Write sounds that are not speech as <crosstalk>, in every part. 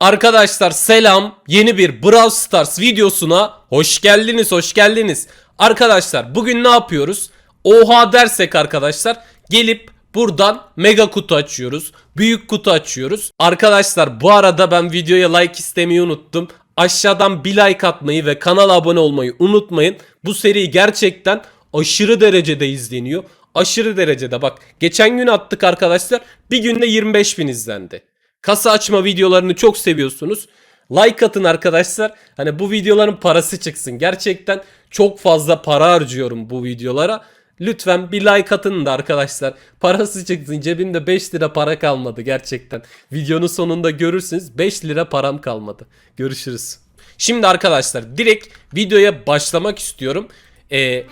Arkadaşlar selam. Yeni bir Brawl Stars videosuna hoş geldiniz, hoş geldiniz. Arkadaşlar bugün ne yapıyoruz? Oha dersek arkadaşlar gelip buradan mega kutu açıyoruz. Büyük kutu açıyoruz. Arkadaşlar bu arada ben videoya like istemeyi unuttum. Aşağıdan bir like atmayı ve kanala abone olmayı unutmayın. Bu seri gerçekten aşırı derecede izleniyor. Aşırı derecede bak. Geçen gün attık arkadaşlar. Bir günde 25 bin izlendi. Kasa açma videolarını çok seviyorsunuz. Like atın arkadaşlar. Hani bu videoların parası çıksın. Gerçekten çok fazla para harcıyorum bu videolara. Lütfen bir like atın da arkadaşlar. Parası çıksın. Cebimde 5 lira para kalmadı gerçekten. Videonun sonunda görürsünüz 5 lira param kalmadı. Görüşürüz. Şimdi arkadaşlar direkt videoya başlamak istiyorum. Ee,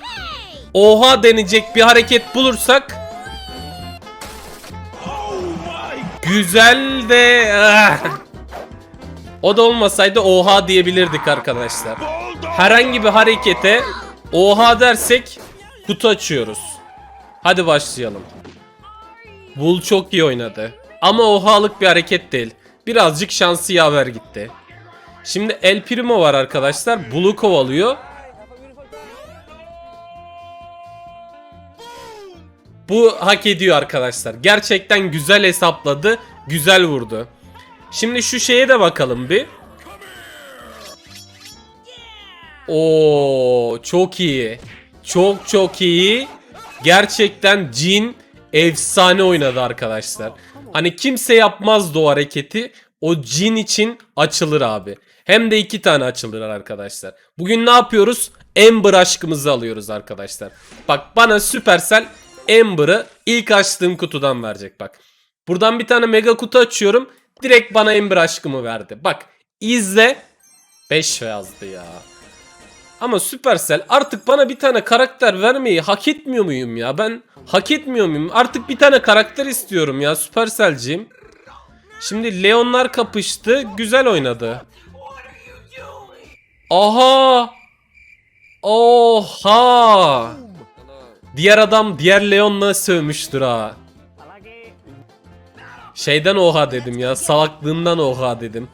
oha denecek bir hareket bulursak Güzel de ah. O da olmasaydı oha diyebilirdik arkadaşlar. Herhangi bir harekete oha dersek kutu açıyoruz. Hadi başlayalım. Bull çok iyi oynadı. Ama ohalık bir hareket değil. Birazcık şansı yaver gitti. Şimdi El Primo var arkadaşlar. Bull'u kovalıyor. Bu hak ediyor arkadaşlar. Gerçekten güzel hesapladı. Güzel vurdu. Şimdi şu şeye de bakalım bir. Oo çok iyi. Çok çok iyi. Gerçekten Jin efsane oynadı arkadaşlar. Hani kimse yapmazdı o hareketi. O Jin için açılır abi. Hem de iki tane açılır arkadaşlar. Bugün ne yapıyoruz? Ember aşkımızı alıyoruz arkadaşlar. Bak bana Supercell Ember'ı ilk açtığım kutudan verecek bak. Buradan bir tane mega kutu açıyorum. Direkt bana Ember aşkımı verdi. Bak izle. 5 yazdı ya. Ama Supercell artık bana bir tane karakter vermeyi hak etmiyor muyum ya? Ben hak etmiyor muyum? Artık bir tane karakter istiyorum ya Supercell'cim. Şimdi Leonlar kapıştı. Güzel oynadı. Aha! Oha! Diğer adam diğer Leon'la sövmüştür ha. Şeyden oha dedim ya. Salaklığımdan oha dedim.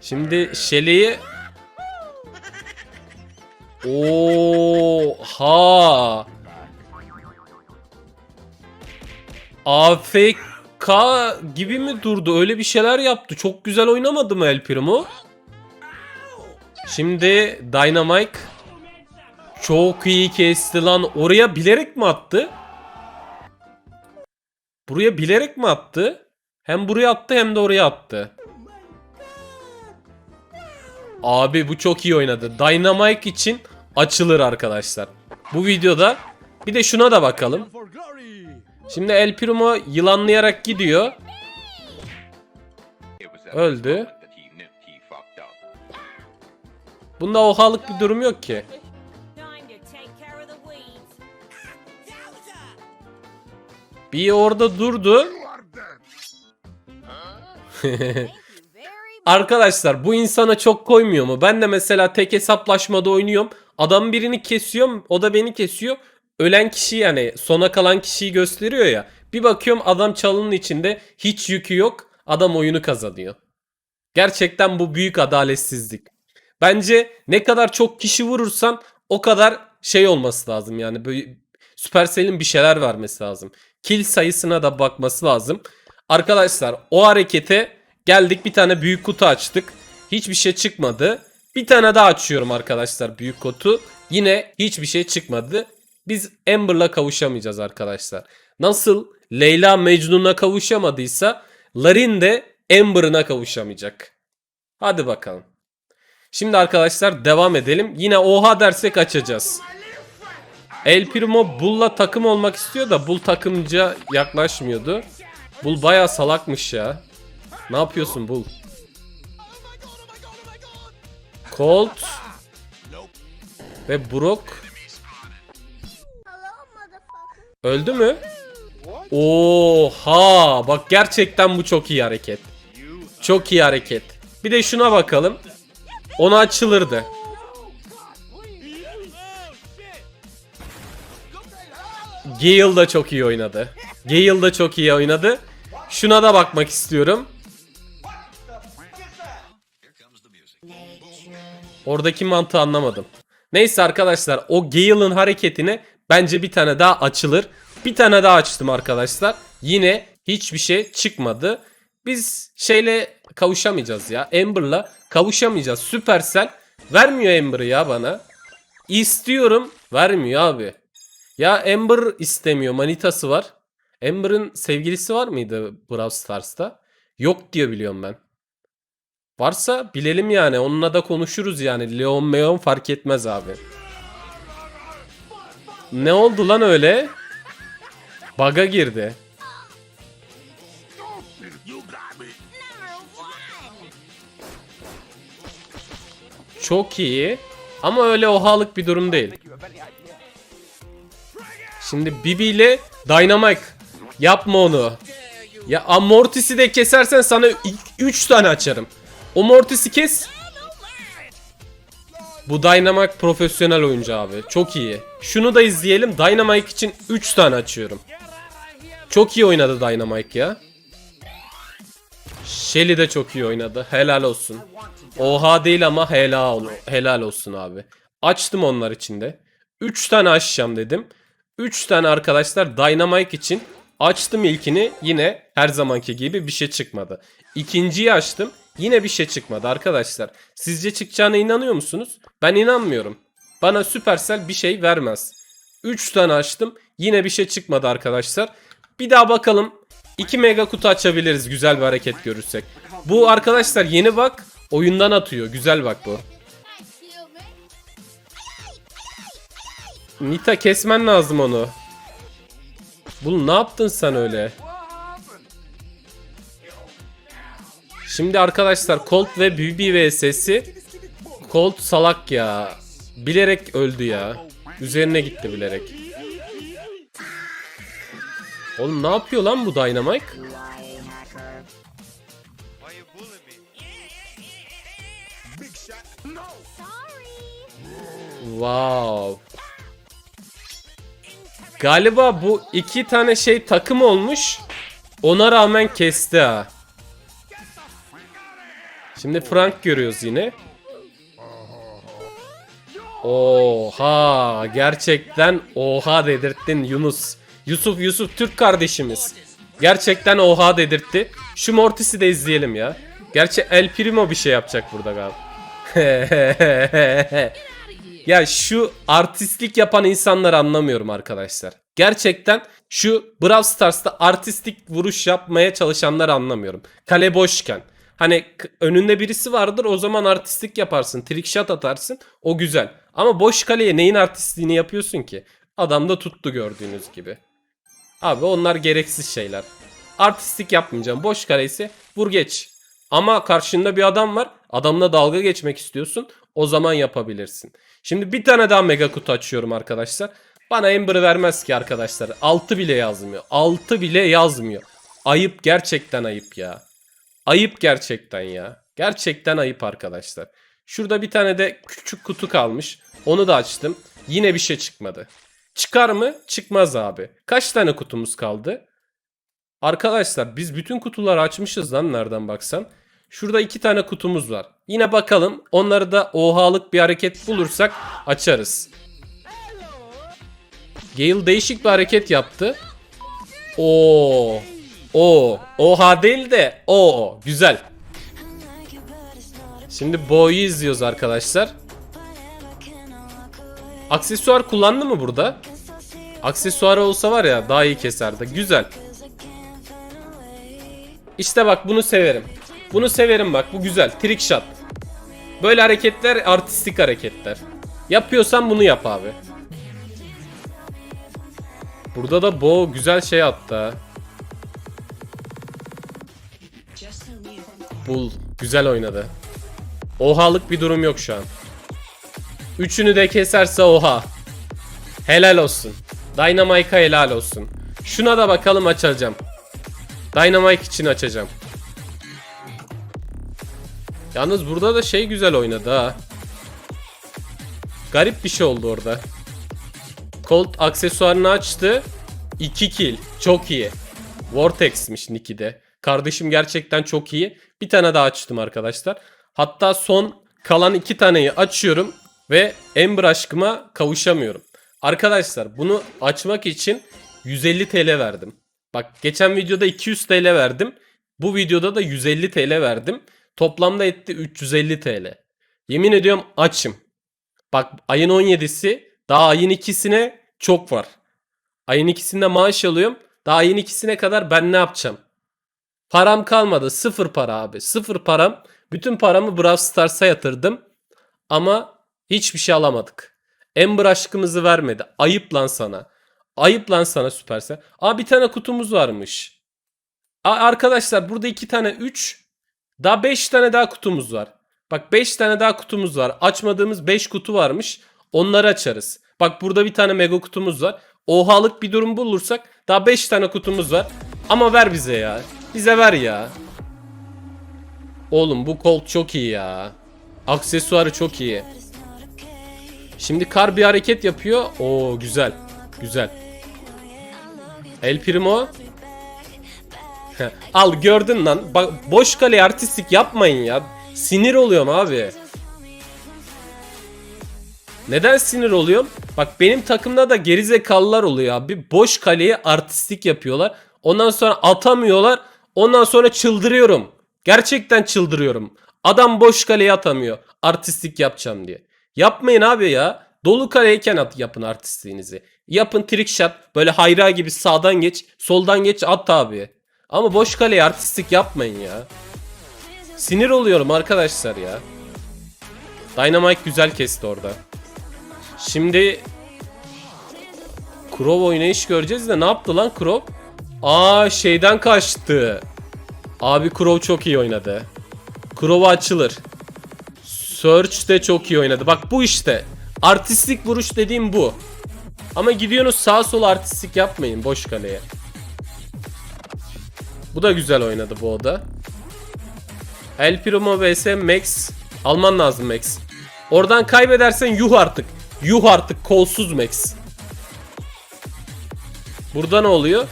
Şimdi Shelly'i Oha. AFK gibi mi durdu? Öyle bir şeyler yaptı. Çok güzel oynamadı mı El Primo? Şimdi Dynamite çok iyi kesti lan. Oraya bilerek mi attı? Buraya bilerek mi attı? Hem buraya attı hem de oraya attı. Abi bu çok iyi oynadı. Dynamite için açılır arkadaşlar. Bu videoda bir de şuna da bakalım. Şimdi El Primo yılanlayarak gidiyor. Öldü. Bunda ohalık bir durum yok ki. Bir orada durdu. <laughs> Arkadaşlar bu insana çok koymuyor mu? Ben de mesela tek hesaplaşmada oynuyorum. Adam birini kesiyorum. O da beni kesiyor. Ölen kişi yani sona kalan kişiyi gösteriyor ya. Bir bakıyorum adam çalının içinde hiç yükü yok. Adam oyunu kazanıyor. Gerçekten bu büyük adaletsizlik. Bence ne kadar çok kişi vurursan o kadar şey olması lazım yani böyle Supercell'in bir şeyler vermesi lazım. Kill sayısına da bakması lazım. Arkadaşlar o harekete geldik bir tane büyük kutu açtık. Hiçbir şey çıkmadı. Bir tane daha açıyorum arkadaşlar büyük kutu. Yine hiçbir şey çıkmadı. Biz Amber'la kavuşamayacağız arkadaşlar. Nasıl Leyla Mecnun'a kavuşamadıysa Larin de Amber'ına kavuşamayacak. Hadi bakalım. Şimdi arkadaşlar devam edelim. Yine oha dersek açacağız. El Primo Bull'la takım olmak istiyor da Bull takımca yaklaşmıyordu. Bull baya salakmış ya. Ne yapıyorsun Bull? Colt ve Brock öldü mü? Oha! Bak gerçekten bu çok iyi hareket. Çok iyi hareket. Bir de şuna bakalım. Ona açılırdı. Gale da çok iyi oynadı. Gale da çok iyi oynadı. Şuna da bakmak istiyorum. Oradaki mantığı anlamadım. Neyse arkadaşlar o Gale'ın hareketine bence bir tane daha açılır. Bir tane daha açtım arkadaşlar. Yine hiçbir şey çıkmadı. Biz şeyle kavuşamayacağız ya. Amber'la kavuşamayacağız. Supercell vermiyor Amber'ı ya bana. İstiyorum vermiyor abi. Ya Amber istemiyor manitası var. Amber'ın sevgilisi var mıydı Brawl Stars'ta? Yok diye biliyorum ben. Varsa bilelim yani. Onunla da konuşuruz yani. Leon Meon fark etmez abi. Ne oldu lan öyle? Baga girdi. Çok iyi. Ama öyle ohalık bir durum değil. Şimdi Bibi ile Dynamite. Yapma onu. Ya Amortis'i de kesersen sana 3 tane açarım. O Mortis'i kes. Bu Dynamite profesyonel oyuncu abi. Çok iyi. Şunu da izleyelim. Dynamite için 3 tane açıyorum. Çok iyi oynadı Dynamite ya. Shelly de çok iyi oynadı. Helal olsun. Oha değil ama helal, helal olsun abi. Açtım onlar içinde. 3 tane açacağım dedim. 3 tane arkadaşlar Dynamite için açtım ilkini yine her zamanki gibi bir şey çıkmadı. İkinciyi açtım yine bir şey çıkmadı arkadaşlar. Sizce çıkacağına inanıyor musunuz? Ben inanmıyorum. Bana Supercell bir şey vermez. 3 tane açtım yine bir şey çıkmadı arkadaşlar. Bir daha bakalım 2 mega kutu açabiliriz güzel bir hareket görürsek. Bu arkadaşlar yeni bak oyundan atıyor güzel bak bu. Nita kesmen lazım onu. Bunu ne yaptın sen öyle? Şimdi arkadaşlar Colt ve BB vs'si Colt salak ya. Bilerek öldü ya. Üzerine gitti bilerek. Oğlum ne yapıyor lan bu Dynamite? Wow. Galiba bu iki tane şey takım olmuş. Ona rağmen kesti ha. Şimdi Frank görüyoruz yine. Oha gerçekten oha dedirttin Yunus. Yusuf Yusuf Türk kardeşimiz. Gerçekten oha dedirtti. Şu Mortis'i de izleyelim ya. Gerçi El Primo bir şey yapacak burada galiba. <laughs> Ya şu artistlik yapan insanları anlamıyorum arkadaşlar. Gerçekten şu Brawl Stars'ta artistik vuruş yapmaya çalışanları anlamıyorum. Kale boşken. Hani önünde birisi vardır o zaman artistlik yaparsın. Trick shot atarsın. O güzel. Ama boş kaleye neyin artistliğini yapıyorsun ki? Adam da tuttu gördüğünüz gibi. Abi onlar gereksiz şeyler. Artistik yapmayacağım. Boş kale ise vur geç. Ama karşında bir adam var. Adamla dalga geçmek istiyorsun. O zaman yapabilirsin. Şimdi bir tane daha mega kutu açıyorum arkadaşlar. Bana Ember'ı vermez ki arkadaşlar. 6 bile yazmıyor. 6 bile yazmıyor. Ayıp gerçekten ayıp ya. Ayıp gerçekten ya. Gerçekten ayıp arkadaşlar. Şurada bir tane de küçük kutu kalmış. Onu da açtım. Yine bir şey çıkmadı. Çıkar mı? Çıkmaz abi. Kaç tane kutumuz kaldı? Arkadaşlar biz bütün kutuları açmışız lan nereden baksan. Şurada iki tane kutumuz var. Yine bakalım onları da ohalık bir hareket bulursak açarız. Gale değişik bir hareket yaptı. Oo. O. Oha değil de o. Güzel. Şimdi Boy'u izliyoruz arkadaşlar. Aksesuar kullandı mı burada? Aksesuarı olsa var ya daha iyi keserdi. Güzel. İşte bak bunu severim. Bunu severim bak bu güzel. Trick shot. Böyle hareketler artistik hareketler. Yapıyorsan bunu yap abi. Burada da Bo güzel şey attı ha. Bull güzel oynadı. Ohalık bir durum yok şu an. Üçünü de keserse oha. Helal olsun. Dynamite'a helal olsun. Şuna da bakalım açacağım. Dynamite için açacağım. Yalnız burada da şey güzel oynadı ha. Garip bir şey oldu orada. Colt aksesuarını açtı. 2 kill. Çok iyi. Vortex'miş Nicky de. Kardeşim gerçekten çok iyi. Bir tane daha açtım arkadaşlar. Hatta son kalan iki taneyi açıyorum ve Ember aşkıma kavuşamıyorum. Arkadaşlar bunu açmak için 150 TL verdim. Bak geçen videoda 200 TL verdim. Bu videoda da 150 TL verdim. Toplamda etti 350 TL. Yemin ediyorum açım. Bak ayın 17'si daha ayın ikisine çok var. Ayın ikisinde maaş alıyorum. Daha ayın ikisine kadar ben ne yapacağım? Param kalmadı. Sıfır para abi. Sıfır param. Bütün paramı Brawl Stars'a yatırdım. Ama hiçbir şey alamadık. Ember aşkımızı vermedi. Ayıp lan sana. Ayıp lan sana Supercell. Aa bir tane kutumuz varmış. Aa, arkadaşlar burada iki tane 3. Daha 5 tane daha kutumuz var. Bak 5 tane daha kutumuz var. Açmadığımız 5 kutu varmış. Onları açarız. Bak burada bir tane mega kutumuz var. Ohalık bir durum bulursak daha 5 tane kutumuz var. Ama ver bize ya. Bize ver ya. Oğlum bu Colt çok iyi ya. Aksesuarı çok iyi. Şimdi kar bir hareket yapıyor. Oo güzel. Güzel. El Primo. Al gördün lan. Bak boş kale artistik yapmayın ya. Sinir oluyorum abi. Neden sinir oluyorum? Bak benim takımda da gerizekalılar oluyor abi. Boş kaleye artistik yapıyorlar. Ondan sonra atamıyorlar. Ondan sonra çıldırıyorum. Gerçekten çıldırıyorum. Adam boş kaleye atamıyor. Artistik yapacağım diye. Yapmayın abi ya. Dolu kaleyken at, yapın artistliğinizi. Yapın trick shot. Böyle hayra gibi sağdan geç, soldan geç at abi. Ama boş kaleye artistik yapmayın ya. Sinir oluyorum arkadaşlar ya. Dynamite güzel kesti orada. Şimdi Krov oynayış göreceğiz de ne yaptı lan Krov? Aa şeyden kaçtı. Abi Krov çok iyi oynadı. Krov açılır. Search de çok iyi oynadı. Bak bu işte. Artistik vuruş dediğim bu. Ama gidiyorsunuz sağa sola artistik yapmayın boş kaleye. Bu da güzel oynadı bu oda. El Primo vs Max. Alman lazım Max. Oradan kaybedersen yuh artık. Yuh artık kolsuz Max. Burada ne oluyor?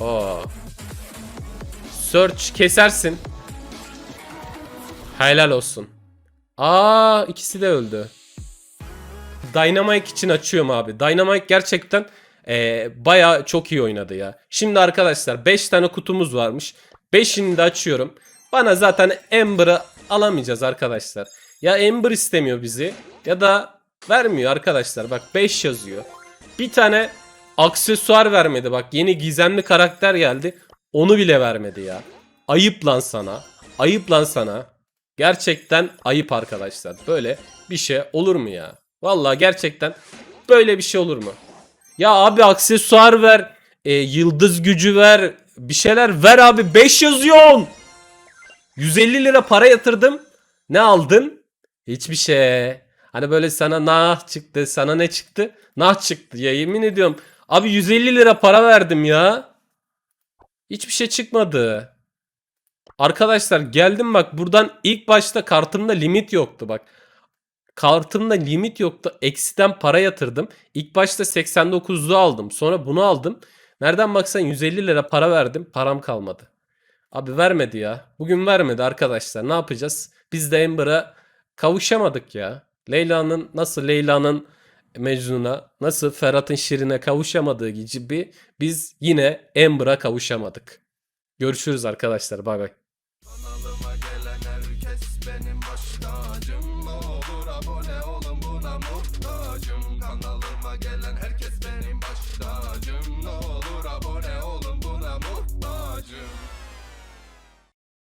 Aa. Search kesersin. Helal olsun. Aa ikisi de öldü. Dynamite için açıyorum abi. Dynamite gerçekten eee baya çok iyi oynadı ya. Şimdi arkadaşlar 5 tane kutumuz varmış. 5'ini de açıyorum. Bana zaten Ember'ı alamayacağız arkadaşlar. Ya Ember istemiyor bizi ya da vermiyor arkadaşlar. Bak 5 yazıyor. Bir tane aksesuar vermedi bak. Yeni gizemli karakter geldi. Onu bile vermedi ya. Ayıp lan sana. Ayıp lan sana. Gerçekten ayıp arkadaşlar. Böyle bir şey olur mu ya? Vallahi gerçekten böyle bir şey olur mu? Ya abi aksesuar ver. e, yıldız gücü ver. Bir şeyler ver abi. 5 yazıyorsun. 150 lira para yatırdım. Ne aldın? Hiçbir şey. Hani böyle sana nah çıktı. Sana ne çıktı? Nah çıktı. Ya yemin ediyorum. Abi 150 lira para verdim ya. Hiçbir şey çıkmadı. Arkadaşlar geldim bak buradan ilk başta kartımda limit yoktu bak. Kartımda limit yoktu. Eksiden para yatırdım. İlk başta 89'lu aldım. Sonra bunu aldım. Nereden baksan 150 lira para verdim. Param kalmadı. Abi vermedi ya. Bugün vermedi arkadaşlar. Ne yapacağız? Biz de Ember'a kavuşamadık ya. Leyla'nın nasıl Leyla'nın Mecnun'a nasıl Ferhat'ın Şirin'e kavuşamadığı gibi biz yine Ember'a kavuşamadık. Görüşürüz arkadaşlar. Bay bay.